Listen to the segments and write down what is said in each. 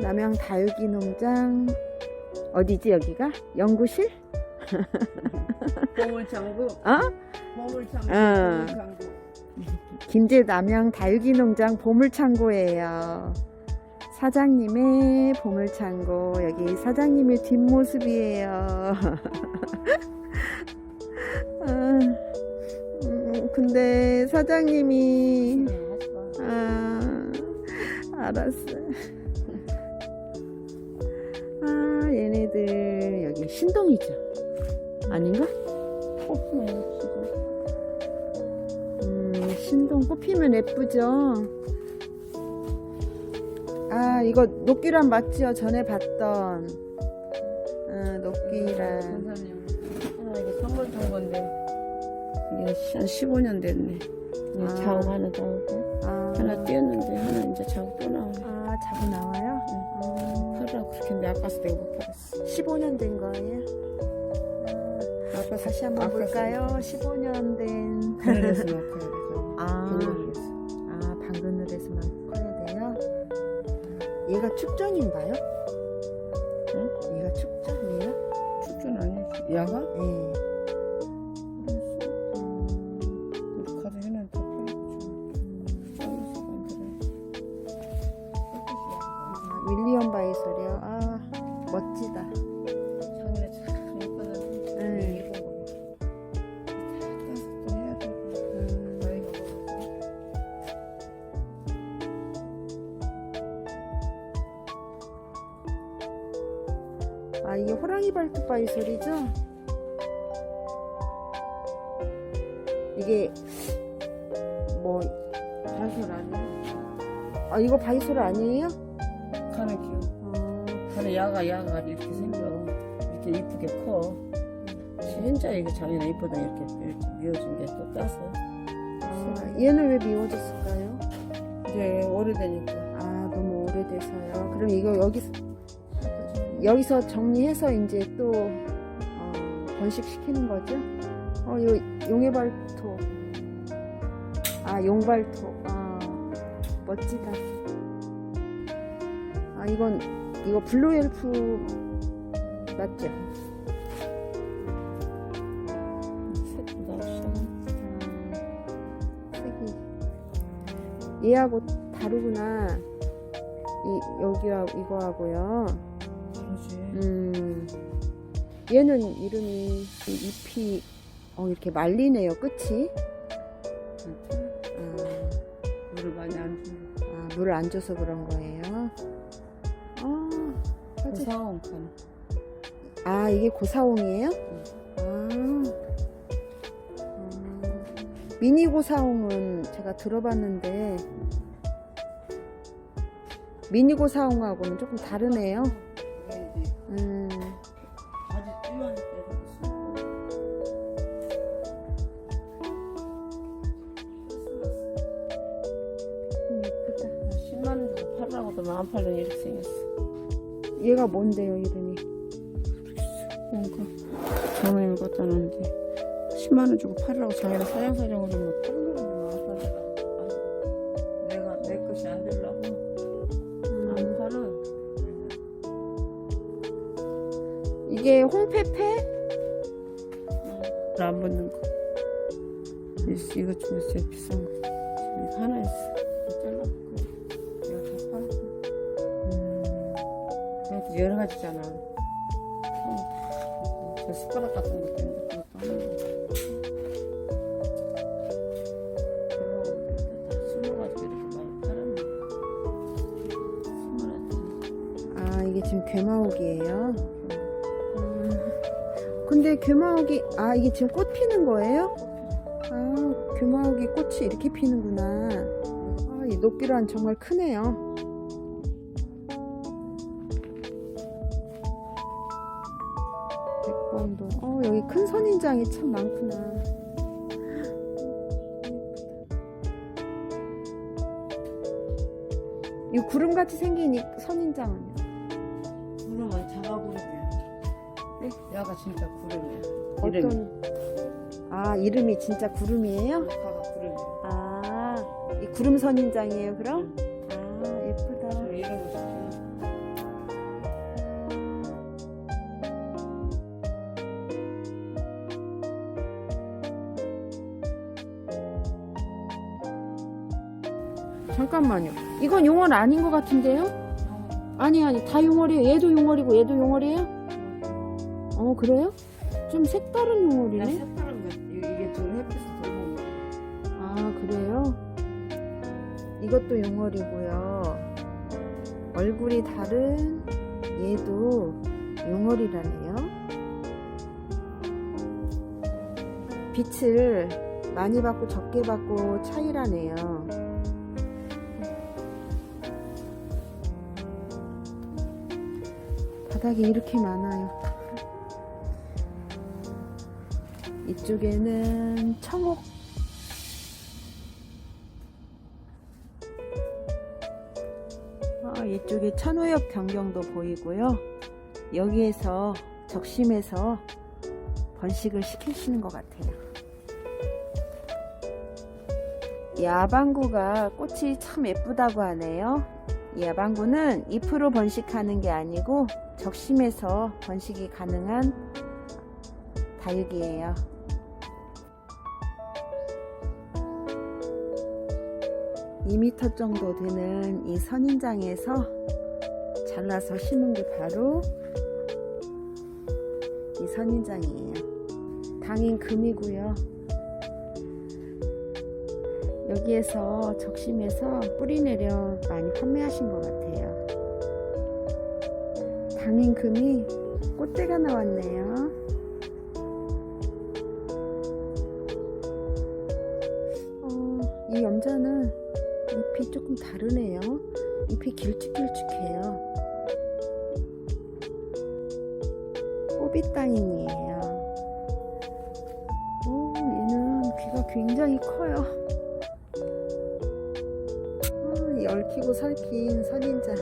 남양 다육이 농장 어디지 여기가? 연구실? 보물창고. 어? 보물창고. 어. 김제 남양 다육이 농장 보물창고예요. 사장님의 보물창고 여기 사장님의 뒷모습이에요. 아, 음, 근데 사장님이 네. 아 알았어. 얘네들 여기 신동이죠? 아닌가? 꽃피네, 지금. 음, 신동 꽃피면 예쁘죠? 아, 이거 녹귀란 맞죠? 전에 봤던. 아. 선생님. 하나 이게 선물 준 건데. 이게 한 15년 됐네. 아. 자국 하나 나오고. 아, 하나 띄었는데 하나 이제 자국 또 나오네. 아, 자꾸 나와요? 아, 팔으라고 그렇게 했는데 아까서 내가 못 팔았어. 15년 된 거예요? 아까 다시 한번 볼까요? 15년 된. 못. 아. 아, 방그늘에서만 커야 돼요? 얘가 축전인가요? 응? 얘가 축전이에요? 축전 아니지. 야가? 네. 아, 이게 호랑이 발톱 바이솔이죠? 이게, 뭐, 단술 아니야? 아, 이거 바이솔 아니에요? 가는. 어, 가는 야가 야가 이렇게 생겨. 이렇게 이쁘게 커. 진짜 이거 작년에 이쁘다 이렇게 이렇게 미워진 게 또 따서. 아, 얘는 왜 미워졌을까요? 이제 오래되니까. 아, 너무 오래돼서요. 그럼 이거 여기, 여기서 정리해서 이제 또, 어, 번식시키는 거죠? 어, 이거 용해발톱. 아, 용발톱. 아, 멋지다. 아, 이건, 이거 블루엘프 맞죠? 아. 얘하고 다르구나. 이, 여기하고, 이거하고요. 음, 얘는 이름이 이 잎이 어, 이렇게 말리네요, 끝이. 아, 물을 많이 안 주는. 아, 물을 안 줘서 그런 거예요. 아, 고사원 칸. 아 이게 고사홍이에요? 아, 아, 미니 고사홍은 제가 들어봤는데 미니 고사홍하고는 조금 다르네요. 음, 있어. 좀 예쁘다. 10만 원 주고 팔라고도 안 팔려 이렇게 생겼어. 얘가 뭔데요, 이름이? 그러니까 전에 읽었다 는데 10만 원 주고 팔으라고 자기가 뭐팔 이게 홍페페? 안 붙는 거. 이- 이거 중에서 제일 비싼 거. 이거 하나 있어. 잘라갖고 내가 다 팔았어. 음, 여러 가지잖아. 음, 저 숟가락 같은 것도 있는데 그것도 하는 거. 이게 지금 괴마옥이에요? 음, 근데 괴마옥이, 아, 이게 지금 꽃 피는 거예요? 아, 괴마옥이 꽃이 이렇게 피는구나. 아, 이 녹기란 정말 크네요. 백봉도. 어, 여기 큰 선인장이 참 많구나. 이 구름같이 생긴 이 선인장은요? 얘가 진짜 구름이야. 이름이. 아 이름이 진짜 구름이에요? 야가가 구름이야. 아, 이 구름 선인장이에요 그럼? 아 예쁘다. 잠깐만요. 이건 용월 아닌 것 같은데요? 어. 아니 아니 다 용월이에요. 얘도 용월이고 얘도 용월이에요? 어 그래요? 좀 색다른 나 용월이네. 색다른 거 이게 좀 햇빛이 거. 아 그래요? 이것도 용월이고요. 얼굴이 다른 얘도 용월이라네요. 빛을 많이 받고 적게 받고 차이라네요. 바닥이 이렇게 많아요. 이쪽에는 청옥 아, 이쪽에 천호역 변경도 보이고요. 여기에서 적심해서 번식을 시키시는 것 같아요. 이 아방구가 꽃이 참 예쁘다고 하네요. 이 아방구는 잎으로 번식하는 게 아니고 적심해서 번식이 가능한 다육이에요. 이 미터 정도 되는 이 선인장에서 잘라서 심은 게 바로 이 선인장이에요. 당인 금이고요. 여기에서 적심해서 뿌리 내려 많이 판매하신 것 같아요. 당인 금이 꽃대가 나왔네요. 조금 다르네요. 잎이 길쭉길쭉해요. 꼬비따인이에요. 오, 얘는 귀가 굉장히 커요. 아, 이 얽히고 설킨 선인자.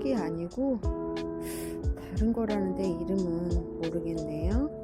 송엽흙이 아니고 다른 거라는데 이름은 모르겠네요.